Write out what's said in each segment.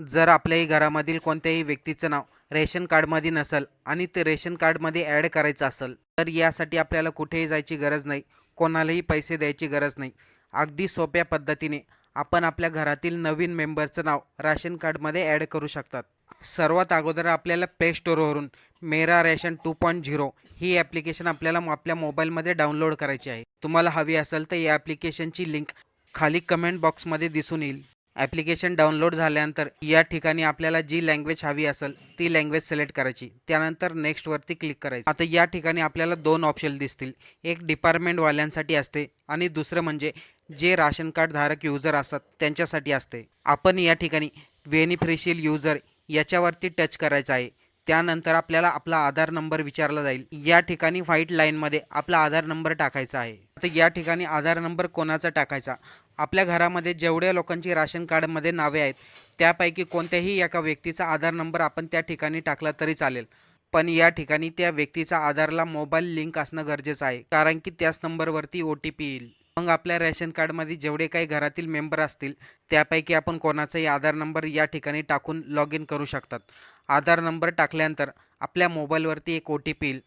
जर आपल्याही घरामधील कोणत्याही व्यक्तीचं नाव रेशन कार्डमध्ये नसेल आणि ते रेशन कार्डमध्ये ॲड करायचं असेल तर यासाठी आपल्याला कुठेही जायची गरज नाही कोणालाही पैसे द्यायची गरज नाही. अगदी सोप्या पद्धतीने आपण आपल्या घरातील नवीन मेंबरचं नाव राशन कार्डमध्ये ॲड करू शकतात. सर्वात अगोदर आपल्याला play स्टोरवरून Mera ration two point zero ही ॲप्लिकेशन आपल्याला आपल्या मोबाईलमध्ये डाउनलोड करायची आहे. तुम्हाला हवी असेल तर या ॲप्लिकेशनची लिंक खाली कमेंट बॉक्समध्ये दिसून येईल. ॲप्लिकेशन डाउनलोड झाल्यानंतर या ठिकाणी आपल्याला जी लँग्वेज हवी असेल ती लँग्वेज सिलेक्ट करायची. त्यानंतर नेक्स्टवरती क्लिक करायचं. आता या ठिकाणी आपल्याला दोन ऑप्शन दिसतील. एक डिपार्टमेंटवाल्यांसाठी असते आणि दुसरं म्हणजे जे राशन कार्ड धारक युजर असतात त्यांच्यासाठी असते. आपण या ठिकाणी बेनिफिशियल युजर याच्यावरती टच करायचं आहे. त्यानंतर आपल्याला आपला आधार नंबर विचारला जाईल. या ठिकाणी व्हाईट लाईनमध्ये आपला आधार नंबर टाकायचा आहे. आता या ठिकाणी आधार नंबर कोणाचा टाकायचा? आपल्या घरामध्ये जेवढ्या लोकांची राशन कार्डमध्ये नावे आहेत त्यापैकी कोणत्याही एका व्यक्तीचा आधार नंबर आपण त्या ठिकाणी टाकला तरी चालेल. पण या ठिकाणी त्या व्यक्तीचा आधारला मोबाईल लिंक असणं गरजेचं आहे कारण की त्याच नंबरवरती ओ टी पी येईल. मग आपल्या रॅशन कार्डमध्ये जेवढे काही घरातील मेंबर असतील त्यापैकी आपण कोणाचाही आधार नंबर या ठिकाणी टाकून लॉग इन करू शकतात. आधार नंबर टाकल्यानंतर आपल्या मोबाईलवरती एक ओ टी पी येईल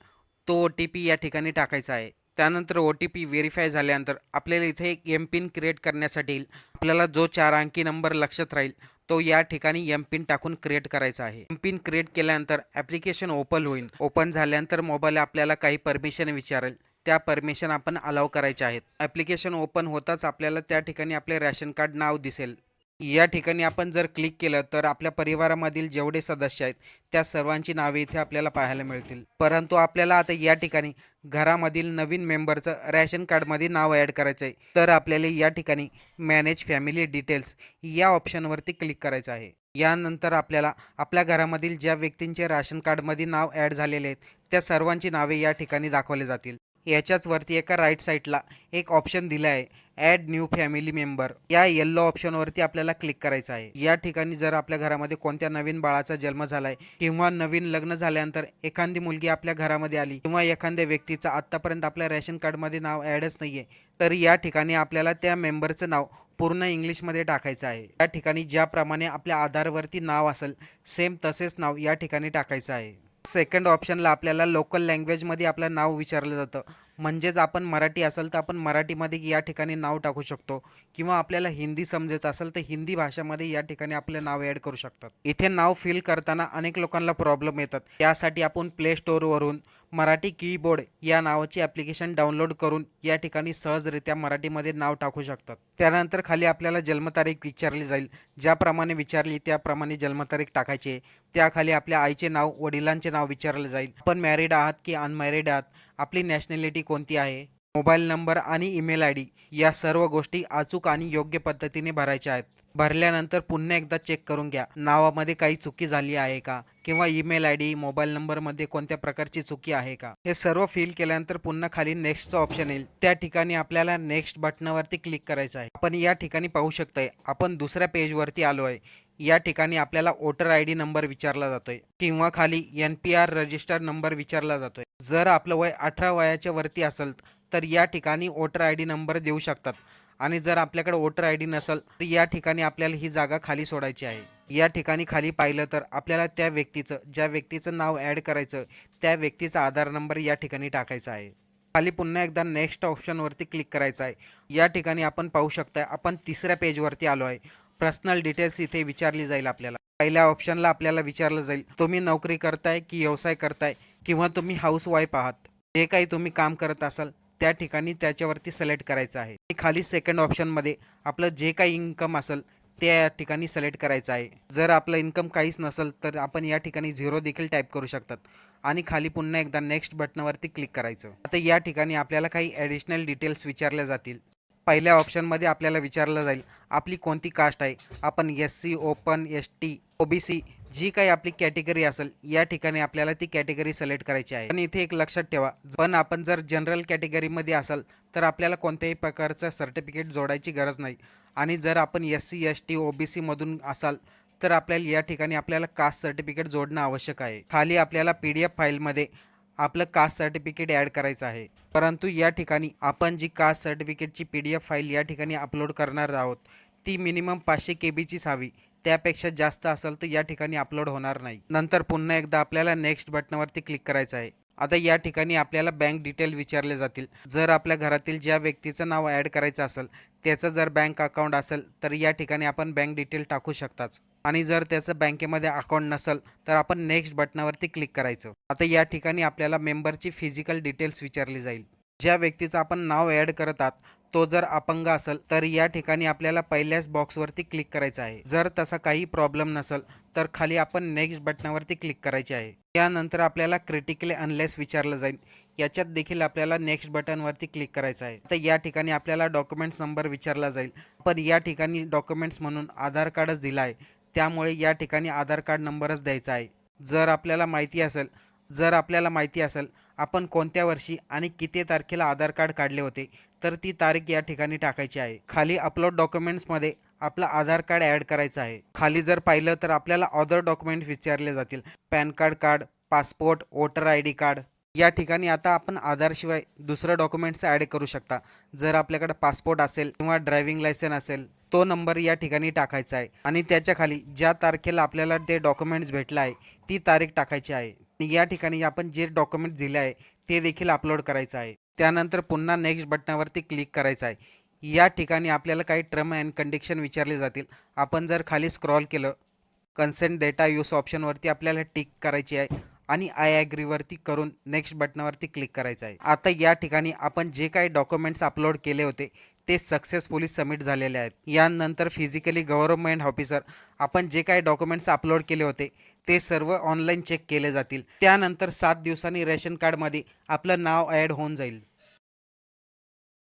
तो ओ टी पी या ठिकाणी टाकायचा आहे. त्यानंतर ओ टी पी व्हेरीफाय झाल्यानंतर आपल्याला इथे एक एम पिन क्रिएट करण्यासाठी आपल्याला जो चार अंकी नंबर लक्षात राहील तो या ठिकाणी एम पिन टाकून क्रिएट करायचा आहे. एम पिन क्रिएट केल्यानंतर ॲप्लिकेशन ओपन होईल. ओपन झाल्यानंतर मोबाईल आपल्याला काही परमिशन विचारेल. त्या परमिशन आपण अलाव करायच्या आहेत. ॲप्लिकेशन ओपन होताच आपल्याला त्या ठिकाणी आपले रॅशन कार्ड नाव दिसेल. या ठिकाणी आपण जर क्लिक केलं तर आपल्या परिवारामधील जेवढे सदस्य आहेत त्या सर्वांची नावे इथे आपल्याला पाहायला मिळतील. परंतु आपल्याला आता या ठिकाणी घरामधील नवीन मेंबरचं रॅशन कार्डमध्ये नाव ॲड करायचं आहे तर आपल्याला या ठिकाणी मॅनेज फॅमिली डिटेल्स या ऑप्शनवरती क्लिक करायचं आहे. यानंतर आपल्याला आपल्या घरामधील ज्या व्यक्तींचे राशन कार्डमध्ये नाव ॲड झालेले आहेत त्या सर्वांची नावे या ठिकाणी दाखवले जातील. याच्याच वरती एका राईट साईडला एक ऑप्शन दिला आहे ॲड न्यू फॅमिली मेंबर या येल्लो ऑप्शनवरती आपल्याला क्लिक करायचं आहे. या ठिकाणी जर आपल्या घरामध्ये कोणत्या नवीन बाळाचा जन्म झालाय किंवा नवीन लग्न झाल्यानंतर एखादी मुलगी आपल्या घरामध्ये आली किंवा एखाद्या व्यक्तीचं आत्तापर्यंत आपल्या रेशन कार्डमध्ये नाव ॲडच नाही आहे तर या ठिकाणी आपल्याला त्या मेंबरचं नाव पूर्ण इंग्लिशमध्ये टाकायचं आहे. या ठिकाणी ज्याप्रमाणे आपल्या आधारवरती नाव असेल सेम तसेच नाव या ठिकाणी टाकायचं आहे. सेकंड ऑप्शनला आपल्याला लोकल लँग्वेजमध्ये आपलं नाव विचारलं जातं. म्हणजेच आपण मराठी असेल तर आपण मराठीमध्ये या ठिकाणी नाव टाकू शकतो. किंवा आपल्याला हिंदी समजत असेल तर हिंदी भाषामध्ये या ठिकाणी आपलं नाव ॲड करू शकतात. इथे नाव फिल करताना अनेक लोकांना प्रॉब्लेम येतात. त्यासाठी आपण प्ले स्टोरवरून मराठी कीबोर्ड या नावाची ॲप्लिकेशन डाउनलोड करून या ठिकाणी सहजरित्या मराठीमध्ये नाव टाकू शकतात. त्यानंतर खाली आपल्याला जन्मतारीख विचारली जाईल. ज्याप्रमाणे विचारली त्याप्रमाणे जन्मतारीख टाकायची त्याखाली आपल्या आईचे नाव वडिलांचे नाव विचारले जाईल. आपण मॅरिड आहात की अनमॅरिड आहात? आपली नॅशनॅलिटी कोणती आहे? मोबाईल नंबर आणि ईमेल आय डी या सर्व गोष्टी अचूक आणि योग्य पद्धतीने भरायच्या आहेत. भरल्यानंतर पुन्हा एकदा चेक करून घ्या. नावामध्ये काही चुकी झाली आहे का? किंवा ईमेल आय डी मोबाईल नंबरमध्ये कोणत्या प्रकारची चुकी आहे का? हे सर्व फिल केल्यानंतर पुन्हा खाली नेक्स्टचं ऑप्शन येईल. त्या ठिकाणी आपल्याला नेक्स्ट बटनावरती क्लिक करायचं आहे. आपण या ठिकाणी पाहू शकताय आपण दुसऱ्या पेजवरती आलो आहे. या ठिकाणी आपल्याला वोटर आय डी नंबर विचारला जातोय किंवा खाली N P R register number विचारला जातोय. जर आपलं वय अठरा वयाच्या वरती असेल तर या ठिकाणी वोटर आय डी नंबर देऊ शकतात. आणि जर आपल्याकडे वोटर आय डी नसेल तर या ठिकाणी आपल्याला ही जागा खाली सोडायची आहे. या ठिकाणी खाली पाहिलं तर आपल्याला त्या व्यक्तीचं ज्या व्यक्तीचं नाव ॲड करायचं त्या व्यक्तीचा आधार नंबर या ठिकाणी टाकायचा आहे. खाली पुन्हा एकदा नेक्स्ट ऑप्शनवरती क्लिक करायचं आहे. या ठिकाणी आपण पाहू शकता आपण तिसऱ्या पेजवरती आलो आहे. पर्सनल डिटेल्स इथे विचारली जाईल आपल्याला. पहिल्या ऑप्शनला आपल्याला विचारलं जाईल तुम्ही नोकरी करताय की व्यवसाय करताय किंवा तुम्ही हाऊस वाईफ आहात. जे काही तुम्ही काम करत असाल त्या ठिकाणी त्याच्यावरती सिलेक्ट करायचं आहे. आणि खाली सेकंड ऑप्शनमध्ये आपलं जे काही इन्कम असेल ते या ठिकाणी सिलेक्ट करायचं आहे. जर आपलं इन्कम काहीच नसेल तर आपण या ठिकाणी झिरो देखील टाईप करू शकतात. आणि खाली पुन्हा एकदा नेक्स्ट बटनावरती क्लिक करायचं. आता या ठिकाणी आपल्याला काही ॲडिशनल डिटेल्स विचारल्या जातील. पहिल्या ऑप्शनमध्ये आपल्याला विचारलं जाईल आपली कोणती कास्ट आहे? आपण S C open S T O B C जी काही आपली कॅटेगरी असेल या ठिकाणी आपल्याला ती कॅटेगरी सिलेक्ट करायची आहे. पण इथे एक लक्षात ठेवा पण आपण जर जनरल कॅटेगरीमध्ये असाल तर आपल्याला कोणत्याही प्रकारचं सर्टिफिकेट जोडायची गरज नाही. आणि जर आपण S C S T O B सीमधून असाल तर आपल्याला या ठिकाणी आपल्याला कास्ट सर्टिफिकेट जोडणं आवश्यक आहे. खाली आपल्याला पी डी एफ फाईलमध्ये आपलं कास्ट सर्टिफिकेट ॲड करायचं आहे. परंतु या ठिकाणी आपण जी कास्ट सर्टिफिकेटची पी डी एफ फाईल या ठिकाणी अपलोड करणार आहोत ती मिनिमम पाचशे के बीचीच हवी. त्यापेक्षा जास्त असेल तर या ठिकाणी अपलोड होणार नाही. नंतर पुन्हा एकदा आपल्याला नेक्स्ट बटनावरती क्लिक करायचं आहे. आता या ठिकाणी आपल्याला बँक डिटेल विचारले जातील. जर आपल्या घरातील ज्या व्यक्तीचं नाव ॲड करायचं असेल त्याचं जर बँक अकाउंट असेल तर या ठिकाणी आपण बँक डिटेल टाकू शकताच आणि जर त्याचं बँकेमध्ये अकाउंट नसेल तर आपण नेक्स्ट बटनावरती क्लिक करायचं. आता या ठिकाणी आपल्याला मेंबरची फिजिकल डिटेल्स विचारली जाईल. ज्या व्यक्तीचं आपण नाव ॲड करत आहात तो जर अपंग असेल तर या ठिकाणी आपल्याला पहिल्याच बॉक्सवरती क्लिक करायचं आहे. जर तसा काही प्रॉब्लेम नसेल तर खाली आपण नेक्स्ट बटनावरती क्लिक करायचे आहे. त्यानंतर आपल्याला क्रिटिकली अनलेस विचारलं जाईल. याच्यात देखील आपल्याला नेक्स्ट बटनवरती क्लिक करायचं आहे. तर या ठिकाणी आपल्याला डॉक्युमेंट्स नंबर विचारला जाईल. पण या ठिकाणी डॉक्युमेंट्स म्हणून आधार कार्डच दिला आहे. त्यामुळे या ठिकाणी आधार कार्ड नंबरच द्यायचा आहे. जर आपल्याला माहिती असेल जर आपल्याला माहिती असेल आपण कोणत्या वर्षी आणि किती तारखेला आधार कार्ड काढले होते तर ती तारीख या ठिकाणी टाकायची आहे. खाली अपलोड डॉक्युमेंट्समध्ये आपला आधार कार्ड ॲड करायचं आहे. खाली जर पाहिलं तर आपल्याला अदर डॉक्युमेंट्स विचारले जातील. PAN card card passport voter I D card. या ठिकाणी आता आपण आधारशिवाय दुसरं डॉक्युमेंट्स ॲड करू शकता. जर आपल्याकडे पासपोर्ट असेल किंवा ड्रायव्हिंग लायसन असेल तो नंबर या ठिकाणी टाकायचा आहे. आणि त्याच्याखाली ज्या तारखेला आपल्याला ते डॉक्युमेंट्स भेटलं आहे ती तारीख टाकायची आहे. या ठिकाणी आपण जे डॉक्युमेंट दिले आहे ते देखील अपलोड करायचं आहे. त्यानंतर पुन्हा नेक्स्ट बटनावरती क्लिक करायचं आहे. या ठिकाणी आपल्याला काही टर्म अँड कंडिशन विचारले जातील. आपण जर खाली स्क्रॉल केलं कन्सेंट डेटा यूस ऑप्शनवरती आपल्याला टिक करायची आहे आणि आय ॲग्रीवरती करून नेक्स्ट बटनावरती क्लिक करायचं आहे. आता या ठिकाणी आपण जे काही डॉक्युमेंट्स अपलोड केले होते ते सक्सेसफुली सबमिट झालेले आहेत. यानंतर फिजिकली गव्हर्नमेंट ऑफिसर आपण जे काही डॉक्युमेंट्स अपलोड केले होते ते सर्व ऑनलाईन चेक केले जातील. त्यानंतर सात दिवसांनी रेशन कार्डमध्ये आपलं नाव ॲड होऊन जाईल.